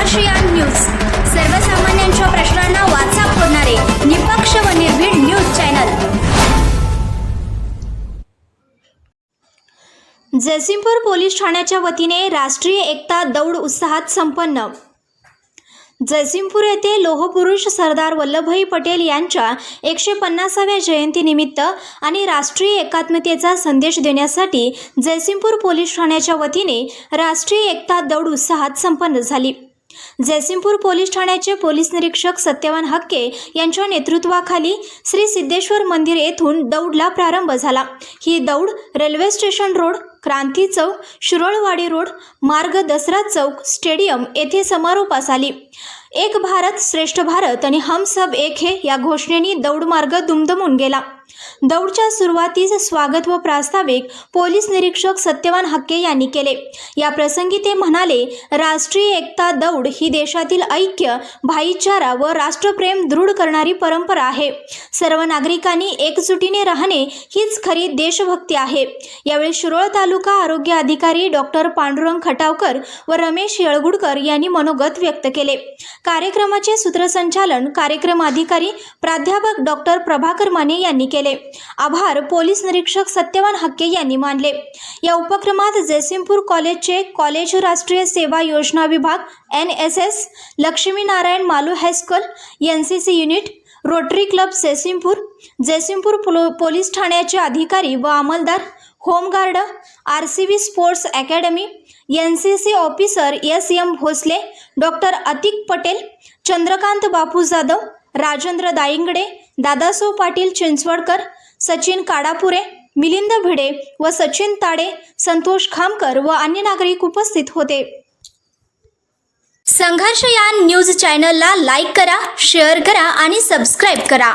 संघर्षयान news. सर्वसामान्यांच्या प्रश्नांना वाचा फोडणारे निपक्ष व निर्भीड न्यूज चॅनल. जयसिंगपूर पोलीस ठाण्याच्या वतीने राष्ट्रीय एकता दौड उत्साहात संपन्न. जयसिंगपूर येथे लोहपुरुष सरदार वल्लभभाई पटेल यांच्या एकशे पन्नासाव्या जयंतीनिमित्त आणि राष्ट्रीय एकात्मतेचा संदेश देण्यासाठी जयसिंगपूर पोलीस ठाण्याच्या वतीने राष्ट्रीय एकता दौड उत्साहात संपन्न झाली. जयसिंगपूर पोलीस ठाण्याचे पोलीस निरीक्षक सत्यवान हक्के यांच्या नेतृत्वाखाली श्री सिद्धेश्वर मंदिर येथून दौडला प्रारंभ झाला. ही दौड railway station road Kranti Chowk Shirolwadi road मार्ग दसरा चौक स्टेडियम येथे समारोपास आली. एक भारत श्रेष्ठ भारत आणि हम सब एक हे या घोषणेने दौड मार्ग दुमदमून गेला. दौडच्या सुरुवातीस स्वागत व प्रास्ताविक पोलीस निरीक्षक सत्यवान हक्के यांनी केले. या प्रसंगी ते म्हणाले राष्ट्रीय एकता दौड ही देशातील ऐक्य भाईचारा व राष्ट्रप्रेम दृढ करणारी परंपरा आहे. सर्व नागरिकांनी एकजुटीने राहणे हीच खरी देशभक्ती आहे. यावेळी शिरोळ तालुका आरोग्य अधिकारी डॉक्टर पांडुरंग खटावकर व रमेश येळगुडकर यांनी मनोगत व्यक्त केले. कार्यक्रमाचे सूत्रसंचालन कार्यक्रम अधिकारी प्राध्यापक डॉक्टर प्रभाकर माने यांनी केले. आभार पोलीस निरीक्षक सत्यवान हक्के यांनी मानले. या उपक्रमात जयसिंगपूर कॉलेजचे कॉलेज राष्ट्रीय सेवा योजना विभाग N S S Laxminarayan Malu high school N C C unit Rotary Club Jaysingpur Jaysingpur polo police ठाण्याचे अधिकारी व अंमलदार home guard R C B sports academy N C C officer S M Bhosale doctor Atik Patel Chandrakant Bapu Jadhav Rajendra Daingade Dadasaheb Patil Chinchwadkar Sachin Kadapure Milind Bhide व सचिन ताडे संतोष खामकर व अन्य नागरिक उपस्थित होते. संघर्ष या न्यूज चॅनलला लाईक करा शेअर करा आणि सबस्क्राईब करा.